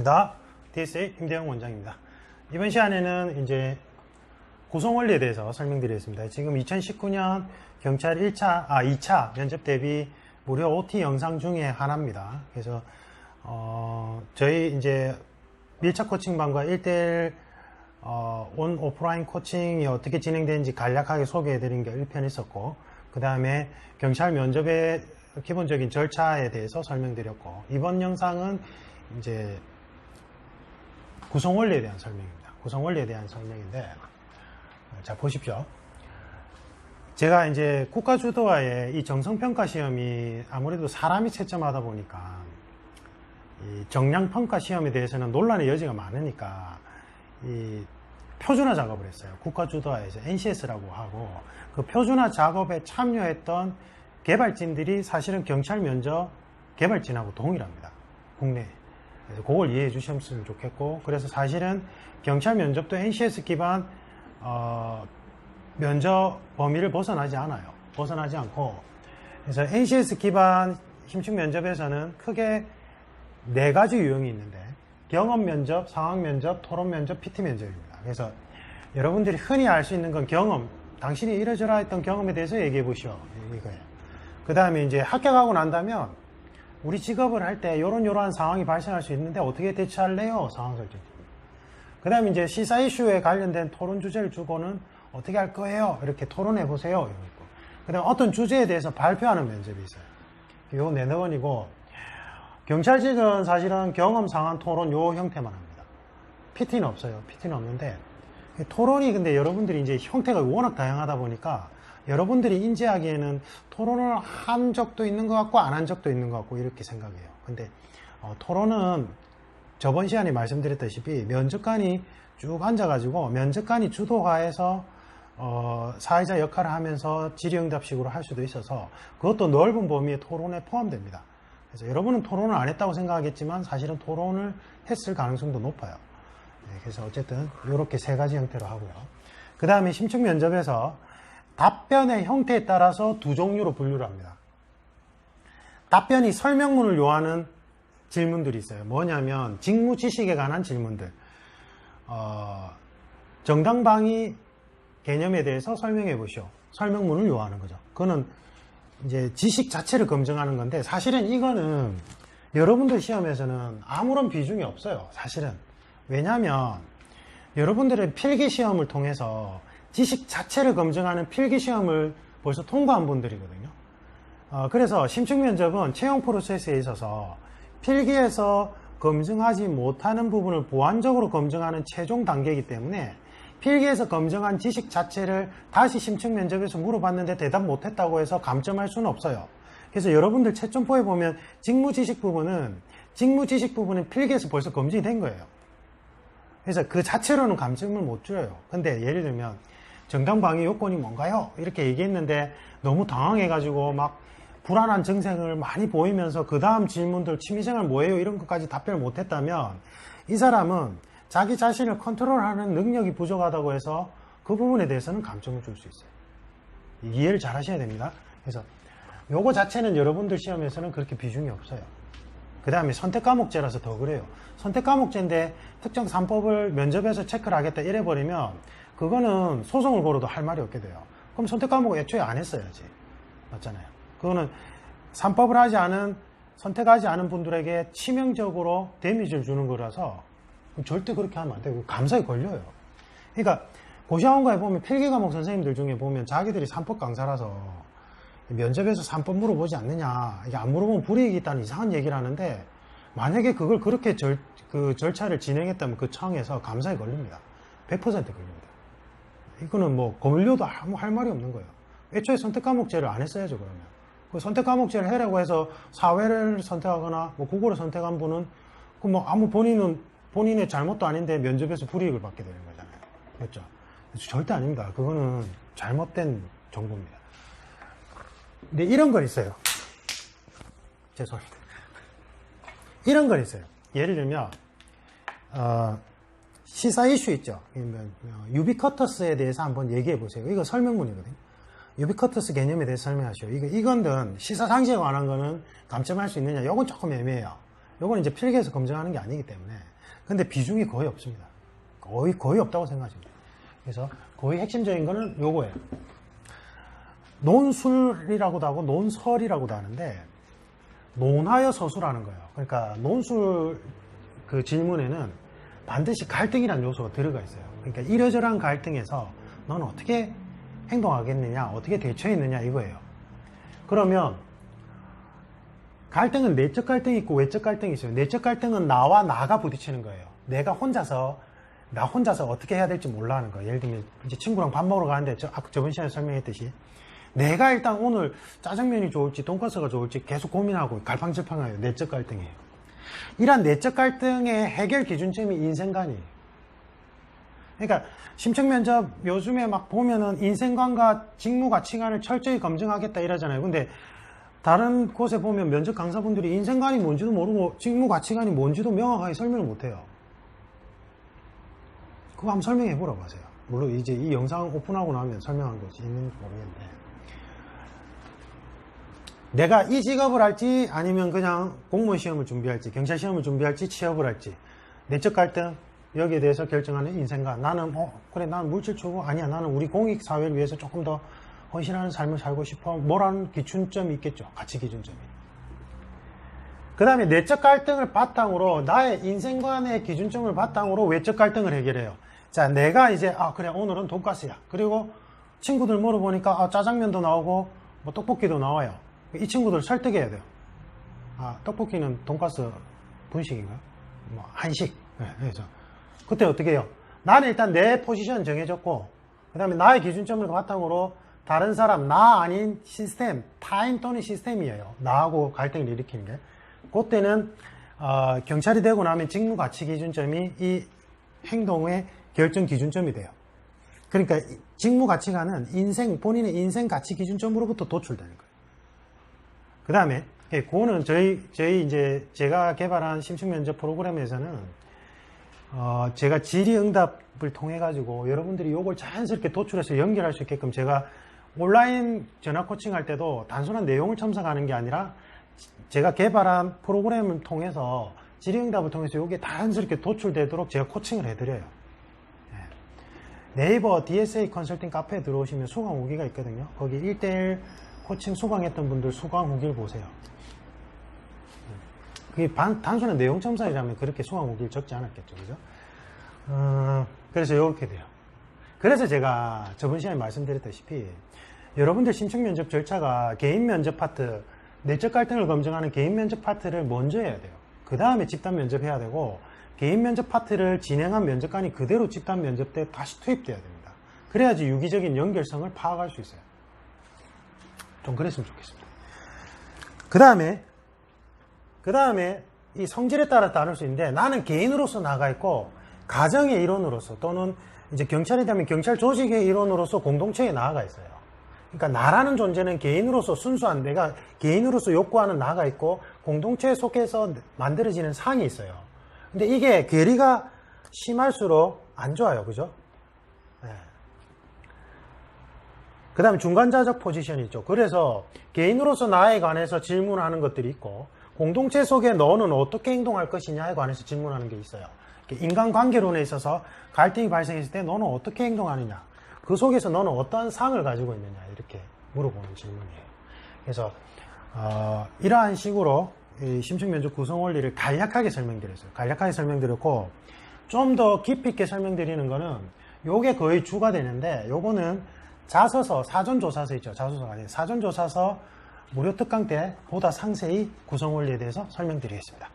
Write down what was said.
반갑습니다. DSA 김대영 원장입니다. 이번 시간에는 이제 구성 원리에 대해서 설명드리겠습니다. 지금 2019년 경찰 1차, 아, 2차 면접 대비 무료 OT 영상 중에 하나입니다. 그래서, 어, 저희 이제 밀착 코칭반과 1대1 어, 온 오프라인 코칭이 어떻게 진행되는지 간략하게 소개해드린 게 1편 있었고, 그 다음에 경찰 면접의 기본적인 절차에 대해서 설명드렸고, 이번 영상은 이제 구성 원리에 대한 설명입니다. 구성 원리에 대한 설명인데, 자, 보십시오. 제가 이제 국가주도와의 이 정성평가 시험이 아무래도 사람이 채점하다 보니까 이 정량평가 시험에 대해서는 논란의 여지가 많으니까 이 표준화 작업을 했어요. 국가주도화에서 NCS라고 하고 그 표준화 작업에 참여했던 개발진들이 사실은 경찰 면접 개발진하고 동일합니다. 국내. 그래서 그걸 이해해 주셨으면 좋겠고 그래서 사실은 경찰 면접도 NCS 기반 어, 면접 범위를 벗어나지 않아요. 벗어나지 않고 그래서 NCS 기반 심층 면접에서는 크게 네 가지 유형이 있는데 경험 면접, 상황 면접, 토론 면접, PT 면접입니다. 그래서 여러분들이 흔히 알 수 있는 건 경험, 당신이 이러저러 했던 경험에 대해서 얘기해 보시오. 이거예요. 그 다음에 이제 합격하고 난다면 우리 직업을 할 때 이런 이러한 상황이 발생할 수 있는데 어떻게 대처할래요? 상황 설정. 그 다음에 이제 시사 이슈에 관련된 토론 주제를 주고는 어떻게 할 거예요? 이렇게 토론해 보세요. 이런 거. 그 다음에 어떤 주제에 대해서 발표하는 면접이 있어요. 요 네너원이고 경찰직은 사실은 경험 상한 토론 요 형태만 합니다. PT는 없어요. PT는 없는데 토론이 근데 여러분들이 이제 형태가 워낙 다양하다 보니까 여러분들이 인지하기에는 토론을 한 적도 있는 것 같고 안 한 적도 있는 것 같고 이렇게 생각해요. 근데 어, 토론은 저번 시간에 말씀드렸다시피 면접관이 쭉 앉아가지고 면접관이 주도하에서 어, 사회자 역할을 하면서 질의응답식으로 할 수도 있어서 그것도 넓은 범위의 토론에 포함됩니다. 그래서 여러분은 토론을 안 했다고 생각하겠지만 사실은 토론을 했을 가능성도 높아요. 네, 그래서 어쨌든 이렇게 세 가지 형태로 하고요. 그 다음에 심층 면접에서 답변의 형태에 따라서 두 종류로 분류를 합니다. 답변이 설명문을 요하는 질문들이 있어요. 뭐냐면 직무 지식에 관한 질문들. 어, 정당방위 개념에 대해서 설명해 보시오. 설명문을 요하는 거죠. 그거는 이제 지식 자체를 검증하는 건데 사실은 이거는 여러분들 시험에서는 아무런 비중이 없어요. 사실은. 왜냐하면 여러분들의 필기 시험을 통해서 지식 자체를 검증하는 필기 시험을 벌써 통과한 분들이거든요. 어, 그래서 심층 면접은 채용 프로세스에 있어서 필기에서 검증하지 못하는 부분을 보완적으로 검증하는 최종 단계이기 때문에 필기에서 검증한 지식 자체를 다시 심층 면접에서 물어봤는데 대답 못했다고 해서 감점할 수는 없어요. 그래서 여러분들 채점표에 보면 직무 지식 부분은 직무 지식 부분은 필기에서 벌써 검증이 된 거예요. 그래서 그 자체로는 감점을 못 줄여요. 근데 예를 들면 정당방위 요건이 뭔가요? 이렇게 얘기했는데 너무 당황해가지고 막 불안한 증상을 많이 보이면서 그 다음 질문들 취미생활 뭐예요? 이런 것까지 답변을 못했다면 이 사람은 자기 자신을 컨트롤하는 능력이 부족하다고 해서 그 부분에 대해서는 감점을 줄 수 있어요. 이해를 잘 하셔야 됩니다. 그래서 요거 자체는 여러분들 시험에서는 그렇게 비중이 없어요. 그 다음에 선택 과목제라서 더 그래요. 선택 과목제인데 특정 3법을 면접에서 체크를 하겠다 이래버리면 그거는 소송을 걸어도 할 말이 없게 돼요. 그럼 선택 과목 애초에 안 했어야지. 맞잖아요. 그거는 3법을 하지 않은, 선택하지 않은 분들에게 치명적으로 데미지를 주는 거라서 절대 그렇게 하면 안 되고 감사에 걸려요. 그러니까 고시학원가에 보면 필기 과목 선생님들 중에 보면 자기들이 3법 강사라서 면접에서 3법 물어보지 않느냐. 이게 안 물어보면 불이익이 있다는 이상한 얘기를 하는데 만약에 그걸 그렇게 절, 그 절차를 진행했다면 그 청에서 감사에 걸립니다. 100% 걸립니다. 이거는 뭐 거물려도 아무 할 말이 없는 거예요. 애초에 선택 과목제를 안 했어야죠, 그러면. 그 선택 과목제를 해라고 해서 사회를 선택하거나 뭐 국어를 선택한 분은 그 뭐 아무 본인은 본인의 잘못도 아닌데 면접에서 불이익을 받게 되는 거잖아요. 그렇죠? 절대 아닙니다. 그거는 잘못된 정보입니다. 근데 이런 건 있어요. 죄송합니다. 이런 건 있어요. 예를 들면, 어, 시사 이슈 있죠. 유비커터스에 대해서 한번 얘기해 보세요. 이거 설명문이거든요. 유비커터스 개념에 대해서 설명하시오. 이거, 이건든 시사상식에 관한 거는 감점할 수 있느냐. 이건 조금 애매해요. 요건 이제 필기에서 검증하는 게 아니기 때문에 근데 비중이 거의 없습니다. 거의 거의 없다고 돼요. 그래서 거의 핵심적인 거는 요거예요. 논술이라고도 하고 논설이라고도 하는데 논하여 서술하는 거예요. 그러니까 논술 그 질문에는 반드시 갈등이라는 요소가 들어가 있어요. 그러니까 이러저러한 갈등에서 너는 어떻게 행동하겠느냐, 어떻게 대처했느냐 이거예요. 그러면 갈등은 내적 갈등이 있고 외적 갈등이 있어요. 내적 갈등은 나와 나가 부딪히는 거예요. 내가 혼자서 나 혼자서 어떻게 해야 될지 몰라 하는 거예요. 예를 들면 이제 친구랑 밥 먹으러 가는데 저, 아까 저번 시간에 설명했듯이 내가 일단 오늘 짜장면이 좋을지 돈가스가 좋을지 계속 고민하고 갈팡질팡해요. 내적 갈등이에요. 이러한 내적 갈등의 해결 기준점이 인생관이에요. 그러니까 심층 면접 요즘에 막 보면은 인생관과 직무 가치관을 철저히 검증하겠다 이러잖아요. 근데 다른 곳에 보면 면접 강사분들이 인생관이 뭔지도 모르고 직무 가치관이 뭔지도 명확하게 설명을 못해요. 그거 한번 설명해 보라고 하세요. 물론 이제 이 영상 오픈하고 나면 설명한 것이 있는지 모르겠는데. 내가 이 직업을 할지 아니면 그냥 공무원 시험을 준비할지 경찰 시험을 준비할지 취업을 할지. 내적 갈등 여기에 대해서 결정하는 인생관 나는 어 그래 나는 물질 추구 아니야. 나는 우리 공익 사회를 위해서 조금 더 헌신하는 삶을 살고 싶어. 뭐라는 기준점이 있겠죠? 가치 기준점이. 그 다음에 내적 갈등을 바탕으로 나의 인생관의 기준점을 바탕으로 외적 갈등을 해결해요. 자 내가 이제 아 그래 오늘은 돈가스야. 그리고 친구들 물어보니까 아, 짜장면도 나오고 뭐 떡볶이도 나와요 이 친구들 설득해야 돼요. 아, 떡볶이는 돈가스 분식인가? 뭐, 한식. 네, 그래서. 그때 어떻게 해요? 나는 일단 내 포지션 정해졌고, 그 다음에 나의 기준점을 바탕으로 다른 사람, 나 아닌 시스템, 타임 또는 시스템이에요. 나하고 갈등을 일으키는 게. 그때는, 어, 경찰이 되고 나면 직무 가치 기준점이 이 행동의 결정 기준점이 돼요. 그러니까 이 직무 가치관은 인생, 본인의 인생 가치 기준점으로부터 도출되는 거예요. 그 다음에, 그거는 저희, 저희 이제 제가 개발한 심층 면접 프로그램에서는, 어, 제가 질의응답을 통해 가지고 여러분들이 이걸 자연스럽게 도출해서 연결할 수 있게끔 제가 온라인 전화 코칭 할 때도 단순한 내용을 첨삭하는 게 아니라 제가 개발한 프로그램을 통해서 질의응답을 통해서 이게 자연스럽게 도출되도록 제가 코칭을 해드려요. 예. 네이버 DSA 컨설팅 카페에 들어오시면 수강 후기가 있거든요. 거기 1대1 코칭 수강했던 분들 수강 후기를 보세요. 그게 반- 단순한 내용 첨삭이라면 그렇게 수강 후기를 적지 않았겠죠. 그죠? 어, 그래서 이렇게 돼요. 그래서 제가 저번 시간에 말씀드렸다시피 여러분들 신청 면접 절차가 개인 면접 파트, 내적 갈등을 검증하는 개인 면접 파트를 먼저 해야 돼요. 그 다음에 집단 면접해야 되고 개인 면접 파트를 진행한 면접관이 그대로 집단 면접 때 다시 투입돼야 됩니다. 그래야지 유기적인 연결성을 파악할 수 있어요. 좀 그랬으면 좋겠습니다. 그 다음에, 그 다음에 이 성질에 따라 다를 수 있는데 나는 개인으로서 나가 있고 가정의 일원으로서 또는 이제 경찰이 되면 경찰 조직의 일원으로서 공동체에 나아가 있어요. 그러니까 나라는 존재는 개인으로서 순수한 내가 개인으로서 욕구하는 나가 있고 공동체 속에서 만들어지는 상이 있어요. 근데 이게 괴리가 심할수록 안 좋아요. 그죠? 그 다음에 중간자적 포지션이 있죠. 그래서 개인으로서 나에 관해서 질문하는 것들이 있고 공동체 속에 너는 어떻게 행동할 것이냐에 관해서 질문하는 게 있어요. 인간관계론에 있어서 갈등이 발생했을 때 너는 어떻게 행동하느냐 그 속에서 너는 어떠한 상을 가지고 있느냐 이렇게 물어보는 질문이에요. 그래서 어, 이러한 식으로 이 심층 면접 구성 원리를 간략하게 설명드렸어요. 간략하게 설명드렸고 좀 더 깊이 있게 설명드리는 거는 요게 거의 주가 되는데 요거는 자서서 사전조사서 있죠. 자소서가 아니에요. 사전조사서 무료 특강 때 보다 상세히 구성 원리에 대해서 설명드리겠습니다.